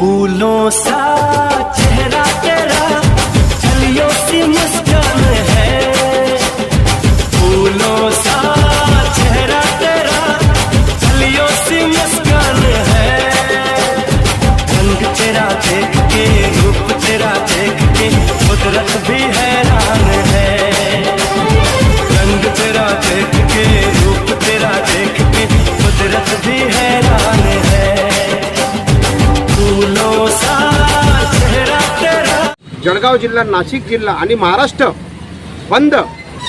फूलों सा चेहरा जळगाव जिल्हा नाशिक जिल्हा आणि महाराष्ट्र बंद.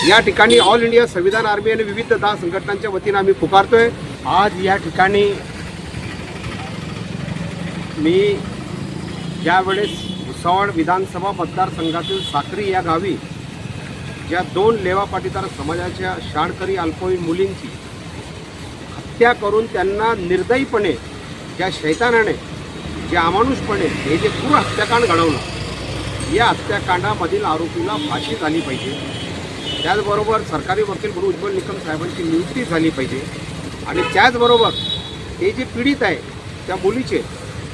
या ठिकाणी ऑल इंडिया संविधान आर्मी आणि विविध दहा संघटनांच्या वतीनं आम्ही पुकारतोय. आज या ठिकाणी मी ज्यावेळेस भुसावळ विधानसभा मतदारसंघातील साक्री या गावी ज्या दोन लेवा पाटीदार समाजाच्या शाळकरी अल्पवयीन मुलींची हत्या करून त्यांना निर्दयीपणे ज्या शैतानाने जे अमानुषपणे हे जे क्रूर हत्याकांड घडवलं या हत्याकांडामधील आरोपीला फाशी झाली पाहिजे. त्याचबरोबर सरकारी वकील म्हणून उज्ज्वल निकम साहेबांची नियुक्ती झाली पाहिजे. आणि त्याचबरोबर हे जे पीडित आहे त्या मुलीचे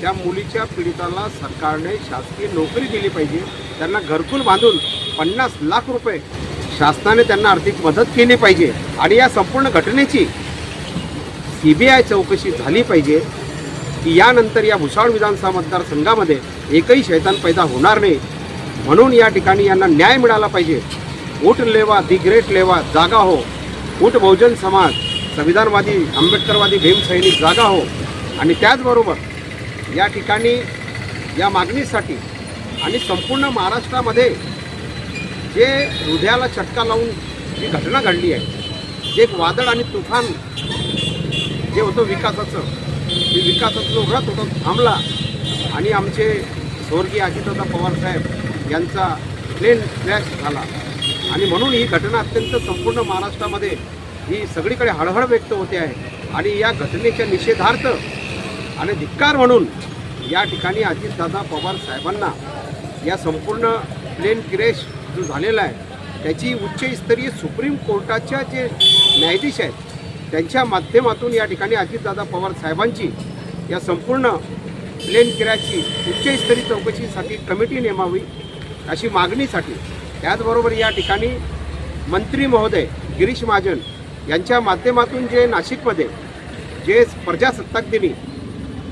त्या मुलीच्या पीडिताला सरकारने शासकीय नोकरी दिली पाहिजे. त्यांना घरकुल बांधून पन्नास लाख रुपये शासनाने त्यांना आर्थिक मदत केली पाहिजे. आणि या संपूर्ण घटनेची सी बी आय चौकशी झाली पाहिजे. की यानंतर या भुसावळ विधानसभा मतदारसंघामध्ये एकही शैतान पैदा होणार नाही. म्हणून या ठिकाणी यांना न्याय मिळाला पाहिजे. वोट लेवा दी ग्रेट लेवा जागा हो. वोट बहुजन समाज संविधानवादी आंबेडकरवादी भीमसैनिक जागा हो. आणि त्याचबरोबर या ठिकाणी या मागणीसाठी आणि संपूर्ण महाराष्ट्रामध्ये जे हृदयाला चटका लावून जी घटना घडली आहे जे एक वादळ आणि तुफान जे होतं विकासाचं ते विकासाचं जो रथ होता थांबला. आणि आमचे स्वर्गीय अजितदादा पवारसाहेब यांचा प्लेन क्रॅश झाला. आणि म्हणून ही घटना अत्यंत संपूर्ण महाराष्ट्रामध्ये ही सगळीकडे हळहळ व्यक्त होते आहे. आणि या घटनेच्या निषेधार्थ आणि धिक्कार म्हणून या ठिकाणी अजितदादा पवार साहेबांना या संपूर्ण प्लेन क्रॅश जो झालेला आहे त्याची उच्चस्तरीय सुप्रीम कोर्टाच्या जे न्यायाधीश आहेत त्यांच्या माध्यमातून या ठिकाणी अजितदादा पवार साहेबांची या संपूर्ण प्लेन क्रॅशची उच्चस्तरीय चौकशीसाठी कमिटी नेमावी. अशी मागणीसाठी त्याचबरोबर या ठिकाणी मंत्री महोदय गिरीश महाजन यांच्या माध्यमातून जे नाशिकमध्ये जे प्रजासत्ताक दिनी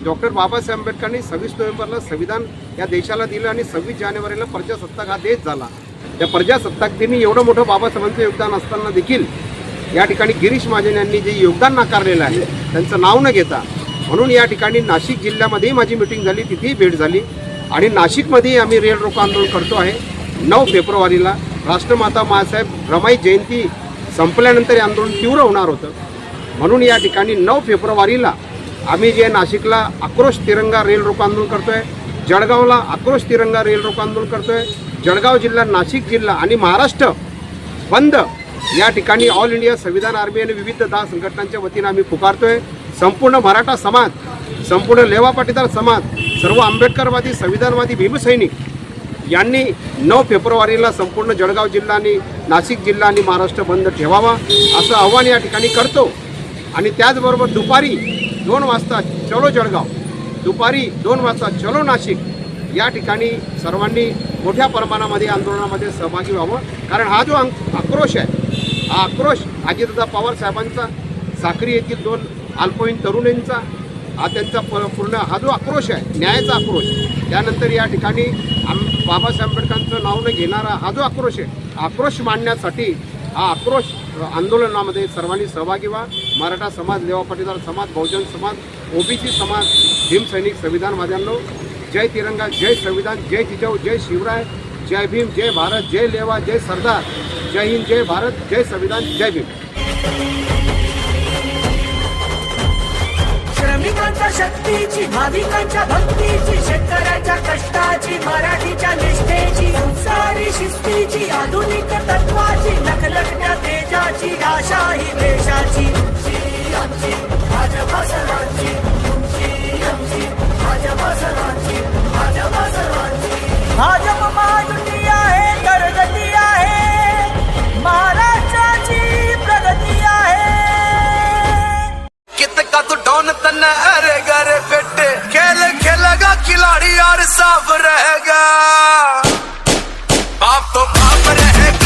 डॉक्टर बाबासाहेब आंबेडकरांनी सव्वीस नोव्हेंबरला संविधान या देशाला दिलं आणि सव्वीस जानेवारीला प्रजासत्ताक हा देश झाला. त्या प्रजासत्ताक दिनी एवढं मोठं बाबासाहेबांचं योगदान असताना देखील या ठिकाणी गिरीश महाजन यांनी जे योगदान नाकारलेलं आहे त्यांचं नाव न घेता म्हणून या ठिकाणी नाशिक जिल्ह्यामध्येही माझी मिटिंग झाली तिथेही भेट झाली. आणि नाशिकमध्येही आम्ही रेल रोको आंदोलन करतो आहे. नऊ फेब्रुवारीला राष्ट्रमाता मासाहेब रमाई जयंती संपल्यानंतर हे आंदोलन तीव्र होणार होतं. म्हणून या ठिकाणी नऊ फेब्रुवारीला आम्ही जे नाशिकला आक्रोश तिरंगा रेल रोको आंदोलन करतो आहे जळगावला आक्रोश तिरंगा रेल रोको आंदोलन करतो आहे जळगाव जिल्हा नाशिक जिल्हा आणि महाराष्ट्र बंद या ठिकाणी ऑल इंडिया संविधान आर्मी आणि विविध दहा संघटनांच्या वतीनं आम्ही पुकारतोय. संपूर्ण मराठा समाज संपूर्ण लेवा पाटीदार समाज सर्व आंबेडकरवादी संविधानवादी भीमसैनिक यांनी नऊ फेब्रुवारीला संपूर्ण जळगाव जिल्हा आणि नाशिक जिल्हा आणि महाराष्ट्र बंद ठेवावा असं आव्हान या ठिकाणी करतो. आणि त्याचबरोबर दुपारी दोन वाजता चलो जळगाव दुपारी दोन वाजता चलो नाशिक या ठिकाणी सर्वांनी मोठ्या प्रमाणामध्ये आंदोलनामध्ये सहभागी व्हावं. कारण हा जो आक्रोश आहे हा आक्रोश अजितदादा पवार साहेबांचा साखरी येथील दोन अल्पवयीन तरुणींचा हा त्यांचा प- पूर्ण हा जो आक्रोश आहे न्यायाचा आक्रोश त्यानंतर या ठिकाणी आम बाबासाहेब आंबेडकरांचं नाव न घेणारा हा जो आक्रोश आहे आक्रोश मांडण्यासाठी हा आक्रोश आंदोलनामध्ये सर्वांनी सहभागी व्हा. मराठा समाज लेवा पाटीदार समाज बहुजन समाज ओबीसी समाज भीमसैनिक संविधानवाद्यांनो जय तिरंगा जय संविधान जय जिजाऊ जय शिवराय जय भीम जय भारत जय लेवा जय सरदार जय हिंद जय भारत जय संविधान जय भीम. शक्तीची भाविकांच्या भक्तीची शेतकऱ्याच्या कष्टाची मराठीच्या निष्ठेची सारी शिस्तीची आधुनिक तत्वाची लखलखण्या तेजाची Só pra